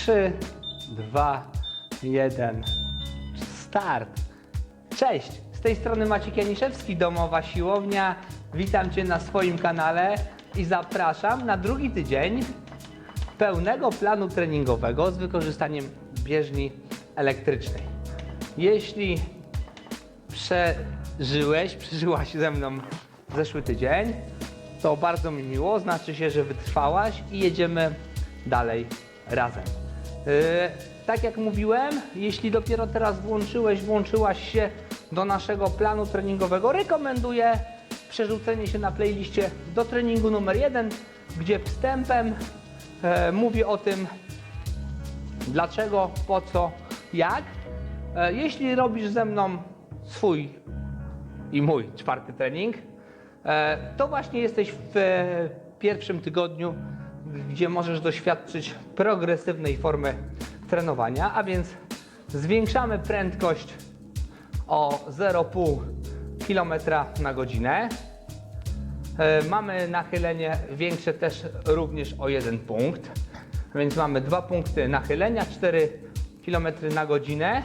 3, 2, 1, start. Cześć, z tej strony Maciek Janiszewski, Domowa Siłownia. Witam Cię na swoim kanale i zapraszam na drugi tydzień pełnego planu treningowego z wykorzystaniem bieżni elektrycznej. Jeśli przeżyłeś, przeżyłaś ze mną zeszły tydzień, to bardzo mi miło, znaczy się, że wytrwałaś i jedziemy dalej razem. Yy, tak jak mówiłem, jeśli dopiero teraz włączyłeś, włączyłaś się do naszego planu treningowego, rekomenduję przerzucenie się na playliście do treningu numer jeden, gdzie wstępem e, mówię o tym, dlaczego, po co, jak. E, jeśli robisz ze mną swój i mój czwarty trening, e, to właśnie jesteś w e, pierwszym tygodniu, gdzie możesz doświadczyć progresywnej formy trenowania, a więc zwiększamy prędkość o 0,5 km na godzinę. E, Mamy nachylenie większe też również o jeden punkt, więc mamy dwa punkty nachylenia, 4 km na godzinę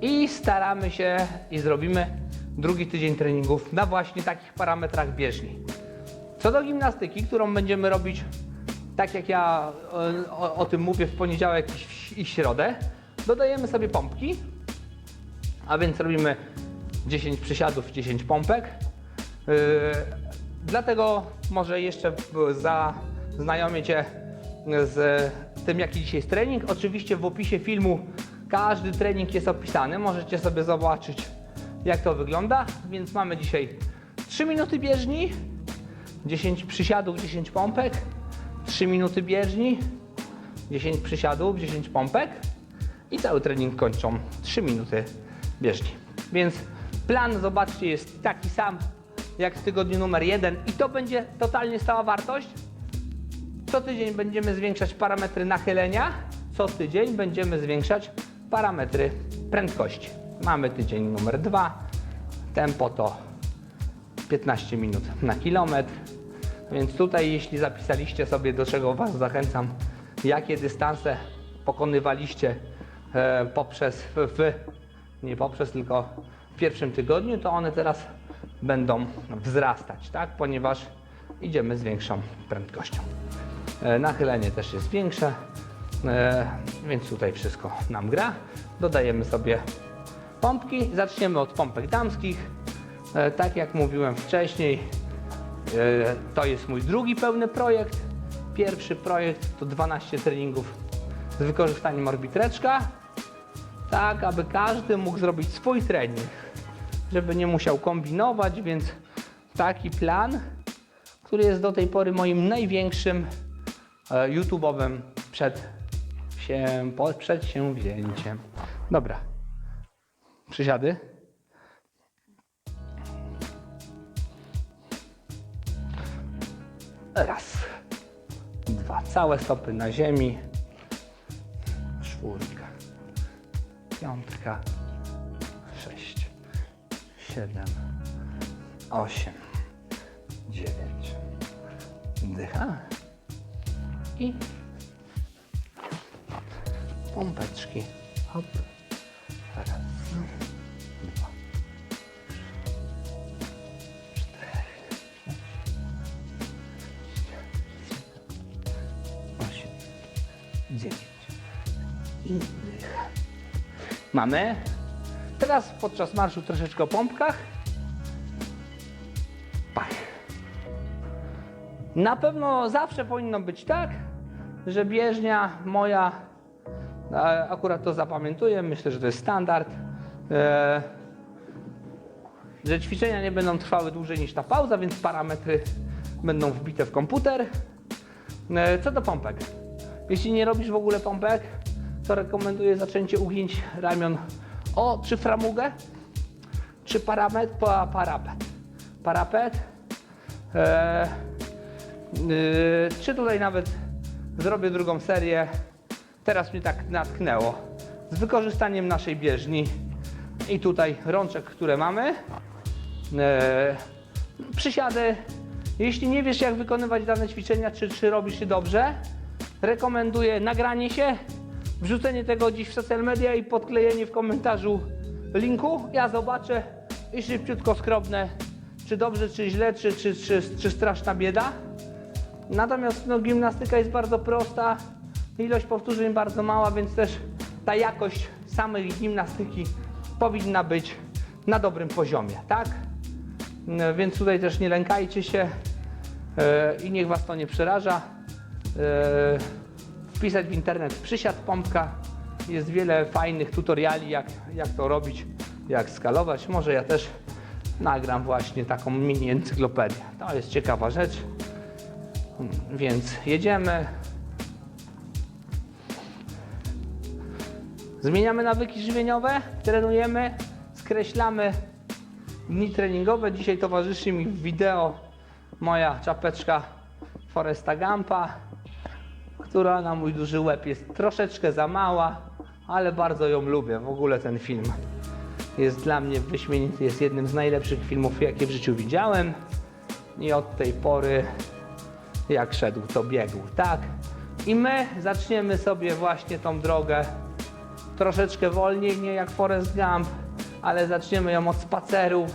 i staramy się i zrobimy drugi tydzień treningów na właśnie takich parametrach bieżni. Co do gimnastyki, którą będziemy robić tak jak ja o, o, tym mówię w poniedziałek i środę, dodajemy sobie pompki, a więc robimy 10 przysiadów, 10 pompek. Yy, dlatego może jeszcze zaznajomię Cię z tym, jaki dzisiaj jest trening. Oczywiście w opisie filmu każdy trening jest opisany. Możecie sobie zobaczyć, jak to wygląda. Więc mamy dzisiaj 3 minuty bieżni, 10 przysiadów, 10 pompek, 3 minuty bieżni, 10 przysiadów, 10 pompek i cały trening kończą 3 minuty bieżni. Więc plan, zobaczcie, jest taki sam jak w tygodniu numer 1 i to będzie totalnie stała wartość. Co tydzień będziemy zwiększać parametry nachylenia, co tydzień będziemy zwiększać parametry prędkości. Mamy tydzień numer 2, tempo to 15 minut na kilometr. Więc tutaj, jeśli zapisaliście sobie, do czego Was zachęcam, jakie dystanse pokonywaliście e, poprzez, w, nie poprzez, tylko w pierwszym tygodniu, to one teraz będą wzrastać, tak? Ponieważ idziemy z większą prędkością. E, nachylenie też jest większe, e, więc tutaj wszystko nam gra. Dodajemy sobie pompki. Zaczniemy od pompek damskich. E, Tak jak mówiłem wcześniej, to jest mój drugi pełny projekt. Pierwszy projekt to 12 treningów z wykorzystaniem orbitreczka, tak aby każdy mógł zrobić swój trening, żeby nie musiał kombinować, więc taki plan, który jest do tej pory moim największym e, YouTube'owym przed się, przedsięwzięciem. Dobra. Przysiady. Raz. Dwa. Całe stopy na ziemi. Czwórka. Piątka. Sześć. Siedem. Osiem. Dziewięć. Dycha. I pompeczki. Hop. Dziewięć. I. Mamy. Teraz podczas marszu troszeczkę o pompkach. Pach. Na pewno zawsze powinno być tak, że bieżnia moja, akurat to zapamiętuję, myślę, że to jest standard, e, że ćwiczenia nie będą trwały dłużej niż ta pauza, więc parametry będą wbite w komputer. E, Co do pompek. Jeśli nie robisz w ogóle pompek, to rekomenduję zaczęcie ugięć ramion o czy framugę, czy paramet, pa, parapet. Parapet. E, Yy, czy tutaj nawet zrobię drugą serię. Teraz mnie tak natknęło. Z wykorzystaniem naszej bieżni i tutaj rączek, które mamy. Yy, przysiady. Jeśli nie wiesz, jak wykonywać dane ćwiczenia, czy, czy robisz je dobrze, rekomenduję nagranie się, wrzucenie tego dziś w social media i podklejenie w komentarzu linku. Ja zobaczę i szybciutko skrobnę, czy dobrze, czy źle, czy, czy, czy, czy straszna bieda. Natomiast no, gimnastyka jest bardzo prosta, ilość powtórzeń bardzo mała, więc też ta jakość samej gimnastyki powinna być na dobrym poziomie, tak? No, Więc tutaj też nie lękajcie się e, i niech Was to nie przeraża. E, wpisać w internet przysiad pompka. Jest wiele fajnych tutoriali, jak, jak to robić, jak skalować. Może ja też nagram właśnie taką mini encyklopedię. To jest ciekawa rzecz. Więc jedziemy. Zmieniamy nawyki żywieniowe, trenujemy, skreślamy dni treningowe. Dzisiaj towarzyszy mi w wideo moja czapeczka Foresta Gampa, która na mój duży łeb jest troszeczkę za mała, ale bardzo ją lubię. W ogóle ten film jest dla mnie wyśmienity, jest jednym z najlepszych filmów, jakie w życiu widziałem. I od tej pory jak szedł, to biegł, tak? I my zaczniemy sobie właśnie tą drogę troszeczkę wolniej, nie jak Forest Gump, ale zaczniemy ją od spaceru,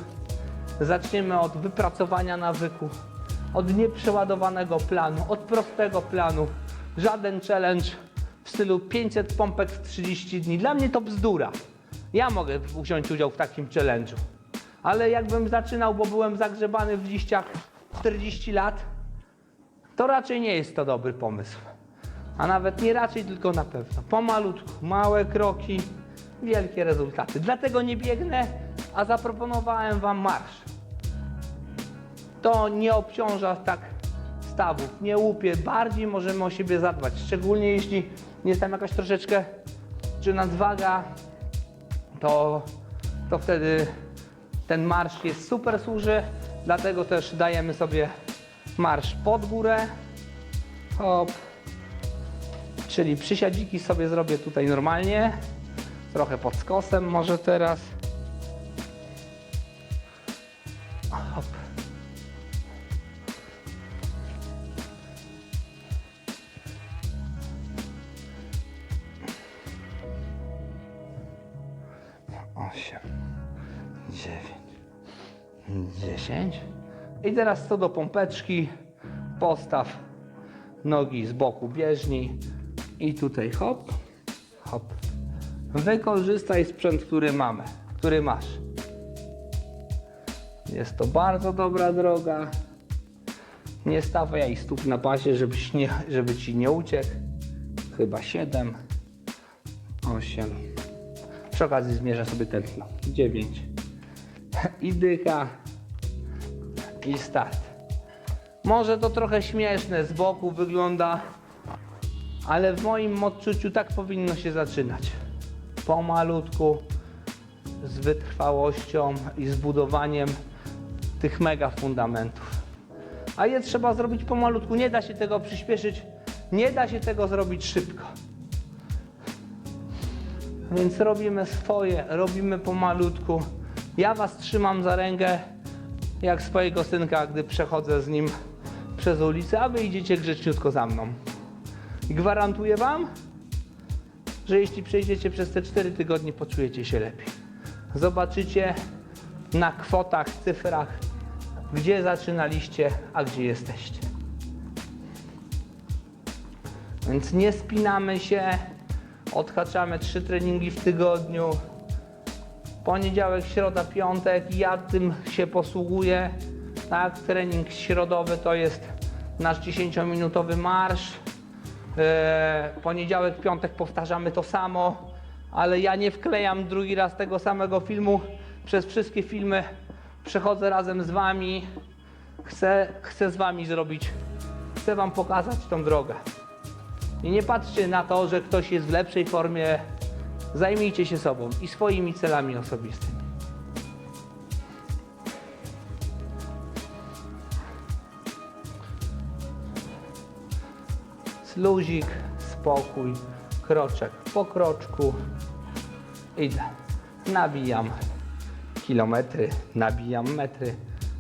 zaczniemy od wypracowania nawyku, od nieprzeładowanego planu, od prostego planu. Żaden challenge w stylu 500 pompek w 30 dni. Dla mnie to bzdura. Ja mogę wziąć udział w takim challenge'u. Ale jakbym zaczynał, bo byłem zagrzebany w liściach 40 lat, to raczej nie jest to dobry pomysł. A nawet nie raczej, tylko na pewno. Pomalutku, małe kroki, wielkie rezultaty. Dlatego nie biegnę, a zaproponowałem Wam marsz. To nie obciąża tak stawów, nie łupie, bardziej możemy o siebie zadbać. Szczególnie jeśli jest tam jakaś troszeczkę, czy nadwaga, to, to wtedy ten marsz jest super służy. Dlatego też dajemy sobie marsz pod górę. Hop. Czyli przysiadziki sobie zrobię tutaj normalnie. Trochę pod skosem może teraz. Osiem, dziewięć, dziesięć. I teraz co do pompeczki, postaw nogi z boku bieżni i tutaj hop, hop. Wykorzystaj sprzęt, który mamy, który masz. Jest to bardzo dobra droga. Nie stawiaj stóp na pasie, żebyś nie, żeby ci nie uciekł. Chyba 7, 8. Przy okazji zmierzę sobie tętno. 9. I dycha i start. Może to trochę śmieszne z boku wygląda, ale w moim odczuciu tak powinno się zaczynać. Pomalutku, z wytrwałością i zbudowaniem tych mega fundamentów. A je trzeba zrobić pomalutku, nie da się tego przyspieszyć, nie da się tego zrobić szybko. Więc robimy swoje, robimy pomalutku. Ja Was trzymam za rękę, jak swojego synka, gdy przechodzę z nim przez ulicę, a wy idziecie grzeczniutko za mną. I gwarantuję Wam, że jeśli przejdziecie przez te 4 tygodnie, poczujecie się lepiej. Zobaczycie na kwotach, cyfrach, gdzie zaczynaliście, a gdzie jesteście. Więc nie spinamy się, odhaczamy trzy treningi w tygodniu. Poniedziałek, środa, piątek, ja tym się posługuję. Tak, trening środowy to jest nasz 10-minutowy marsz. E, poniedziałek, piątek powtarzamy to samo, ale ja nie wklejam drugi raz tego samego filmu. Przez wszystkie filmy przechodzę razem z Wami. Chcę, chcę z Wami zrobić, chcę Wam pokazać tą drogę. I nie patrzcie na to, że ktoś jest w lepszej formie. Zajmijcie się sobą i swoimi celami osobistymi. Luzik, spokój, kroczek po kroczku. Idę. Nabijam kilometry, nabijam metry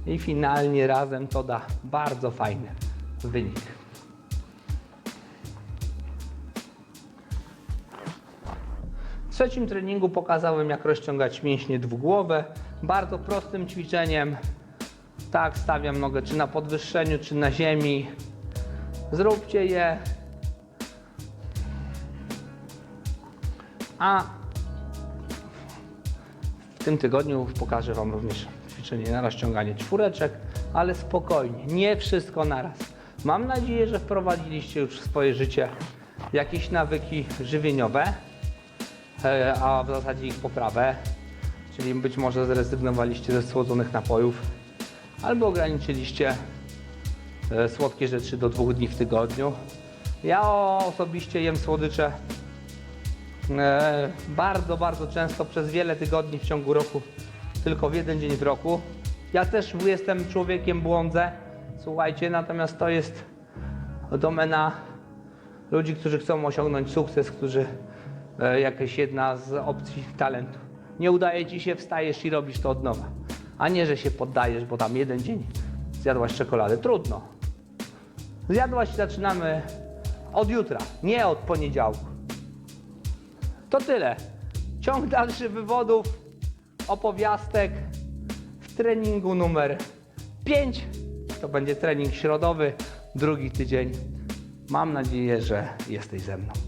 i finalnie razem to da bardzo fajny wynik. Trzecim treningu pokazałem, jak rozciągać mięśnie dwugłowe. Bardzo prostym ćwiczeniem. Tak, stawiam nogę czy na podwyższeniu, czy na ziemi. Zróbcie je. A w tym tygodniu pokażę Wam również ćwiczenie na rozciąganie czwóreczek, ale spokojnie, nie wszystko naraz. Mam nadzieję, że wprowadziliście już w swoje życie jakieś nawyki żywieniowe, a w zasadzie ich poprawę, czyli być może zrezygnowaliście ze słodzonych napojów, albo ograniczyliście e, słodkie rzeczy do dwóch dni w tygodniu. Ja osobiście jem słodycze E, bardzo, bardzo często przez wiele tygodni w ciągu roku, tylko w jeden dzień w roku. Ja też jestem człowiekiem, błądzę, słuchajcie, natomiast to jest domena ludzi, którzy chcą osiągnąć sukces, którzy jakaś jedna z opcji talentu. Nie udaje ci się, wstajesz i robisz to od nowa, a nie, że się poddajesz, bo tam jeden dzień zjadłaś czekoladę. Trudno. Zjadłaś i zaczynamy od jutra, nie od poniedziałku. To tyle. Ciąg dalszy wywodów, opowiastek w treningu numer 5. To będzie trening środowy, drugi tydzień. Mam nadzieję, że jesteś ze mną.